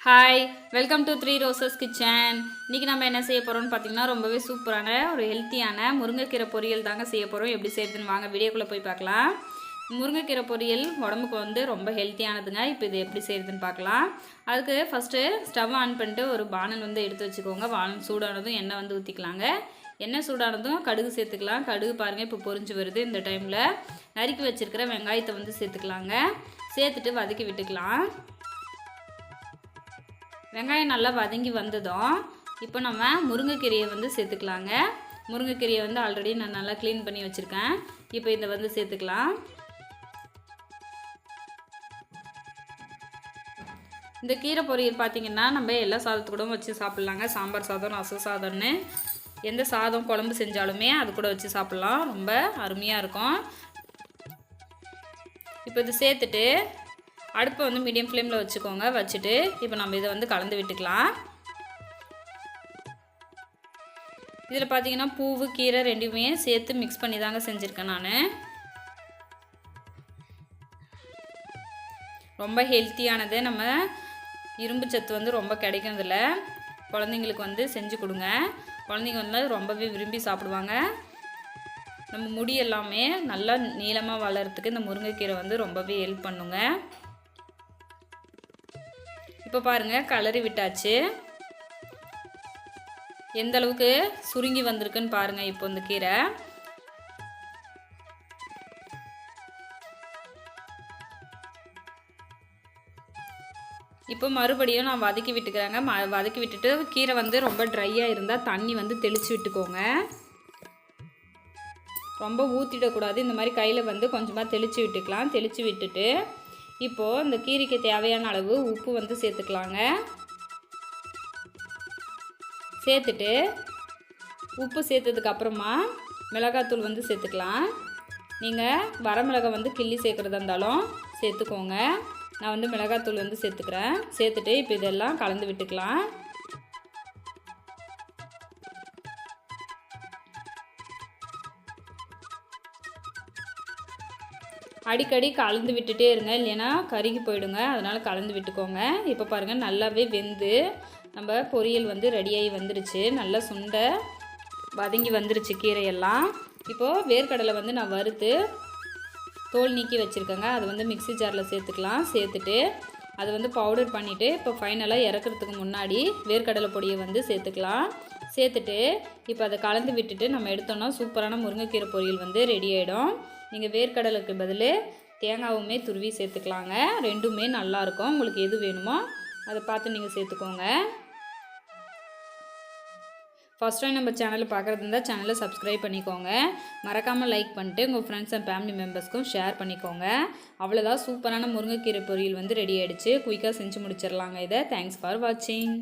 Hi welcome to three roses kitchen இன்றைக்கி நம்ம என்ன செய்ய போகிறோம்னு பார்த்தீங்கன்னா ரொம்பவே சூப்பரான ஒரு ஹெல்த்தியான முருங்கைக்கீரை பொரியல் தாங்க செய்ய போகிறோம் எப்படி செய்யுதுன்னு வாங்க வீடியோக்குள்ளே போய் பார்க்கலாம். முருங்கைக்கீரை பொரியல் உடம்புக்கு வந்து ரொம்ப ஹெல்த்தியானதுங்க இப்போ இது எப்படி செய்யுதுன்னு பார்க்கலாம். அதுக்கு ஃபஸ்ட்டு ஸ்டவ் ஆன் பண்ணிட்டு ஒரு பானல் வந்து எடுத்து வச்சுக்கோங்க. பானல் சூடானதும் எண்ணெய் வந்து ஊற்றிக்கலாங்க எண்ணெய் சூடானதும் கடுகு சேர்த்துக்கலாம். கடுகு பாருங்கள் இப்போ பொரிஞ்சு வருது இந்த டைமில் நறுக்கி வச்சுருக்கிற வெங்காயத்தை வந்து சேர்த்துக்கலாங்க. சேர்த்துட்டு வதக்கி விட்டுக்கலாம். வெங்காயம் நல்லா வதங்கி வந்ததும் இப்போ நம்ம முருங்கைக்கீரையை வந்து சேர்த்துக்கலாங்க. முருங்கைக்கீரையை வந்து ஆல்ரெடி நான் நல்லா க்ளீன் பண்ணி வச்சுருக்கேன். இப்போ இதை வந்து சேர்த்துக்கலாம். இந்த கீரை பொரியல் பார்த்திங்கன்னா நம்ம எல்லா சாதத்து கூடவும் வச்சு சாப்பிட்லாங்க. சாம்பார் சாதம் ரசம் சாதம்னு. எந்த சாதம் குழம்பு செஞ்சாலுமே அது கூட வச்சு சாப்பிட்லாம். ரொம்ப அருமையாக இருக்கும். இப்போ இது சேர்த்துட்டு அடுப்பை வந்து மீடியம் ஃப்ளேமில் வச்சுக்கோங்க. வச்சுட்டு இப்போ நம்ம இதை வந்து கலந்து விட்டுக்கலாம். இதில் பார்த்தீங்கன்னா பூவு கீரை ரெண்டுமே சேர்த்து மிக்ஸ் பண்ணி தாங்க செஞ்சுருக்கேன் நான். ரொம்ப ஹெல்த்தியானது நம்ம இரும்பு சத்து வந்து ரொம்ப கிடைக்கிறதில்ல. குழந்தைங்களுக்கு வந்து செஞ்சு கொடுங்க. குழந்தைங்க வந்து ரொம்பவே விரும்பி சாப்பிடுவாங்க. நம்ம முடி எல்லாமே நல்லா நீளமாக வளர்கிறதுக்கு இந்த முருங்கைக்கீரை வந்து ரொம்பவே ஹெல்ப் பண்ணுங்க. இப்போ பாருங்கள் கலரி விட்டாச்சு. எந்த அளவுக்கு சுருங்கி வந்திருக்குன்னு பாருங்கள் இப்போ இந்த கீரை. இப்போ மறுபடியும் நான் வதக்கி விட்டுக்கிறேங்க. ம வதக்கி விட்டுட்டு கீரை வந்து ரொம்ப ட்ரையாக இருந்தால் தண்ணி வந்து தெளித்து விட்டுக்கோங்க. ரொம்ப ஊற்றிடக்கூடாது இந்த மாதிரி கையில் வந்து கொஞ்சமாக தெளித்து விட்டுக்கலாம். தெளித்து விட்டுட்டு இப்போது இந்த கீரைக்கு தேவையான அளவு உப்பு வந்து சேர்த்துக்கலாங்க. சேர்த்துட்டு உப்பு சேர்த்ததுக்கப்புறமா மிளகாத்தூள் வந்து சேர்த்துக்கலாம். நீங்கள் வரமிளகா வந்து கிள்ளி சேர்க்குறதா இருந்தாலும் சேர்த்துக்கோங்க. நான் வந்து மிளகாத்தூள் வந்து சேர்த்துக்கிறேன். சேர்த்துட்டு இப்போ இதெல்லாம் கலந்து விட்டுக்கலாம். அடிக்கடி கலந்து விட்டுட்டே இருங்க. இல்லைன்னா கருகி போயிடுங்க. அதனால் கலந்து விட்டுக்கோங்க. இப்போ பாருங்கள் நல்லாவே வெந்து நம்ம பொரியல் வந்து ரெடியாகி வந்துருச்சு. நல்லா சுண்டை வதங்கி வந்துருச்சு கீரையெல்லாம். இப்போது வேர்க்கடலை வந்து நான் வறுத்து தோல் நீக்கி வச்சுருக்கேங்க. அது வந்து மிக்ஸி ஜாரில் சேர்த்துக்கலாம். சேர்த்துட்டு அது வந்து பவுடர் பண்ணிவிட்டு இப்போ ஃபைனலாக இறக்குறதுக்கு முன்னாடி வேர்க்கடலை பொடியை வந்து சேர்த்துக்கலாம். சேர்த்துட்டு இப்போ அதை கலந்து விட்டுட்டு நம்ம எடுத்தோம்னா சூப்பரான முருங்கைக்கீரை பொரியல் வந்து ரெடி ஆகிடும் நீங்கள் வேர்க்கடலுக்கு பதில் தேங்காவுமே துருவி சேர்த்துக்கலாங்க. ரெண்டுமே நல்லாயிருக்கும் உங்களுக்கு எது வேணுமோ அதை பார்த்து நீங்கள் சேர்த்துக்கோங்க. ஃபஸ்ட் டைம் நம்ம சேனலை பார்க்குறது இருந்தால் சேனலை சப்ஸ்கிரைப் பண்ணிக்கோங்க. மறக்காமல் லைக் பண்ணிட்டு உங்கள் ஃப்ரெண்ட்ஸ் அண்ட் ஃபேமிலி மெம்பர்ஸ்க்கும் ஷேர் பண்ணிக்கோங்க. அவ்வளோதான் சூப்பரான முருங்கைக்கீரை பொரியல் வந்து ரெடி ஆகிடுச்சு குயிக்காக செஞ்சு முடிச்சிடலாங்க இதை. தேங்க்ஸ் ஃபார் வாட்சிங்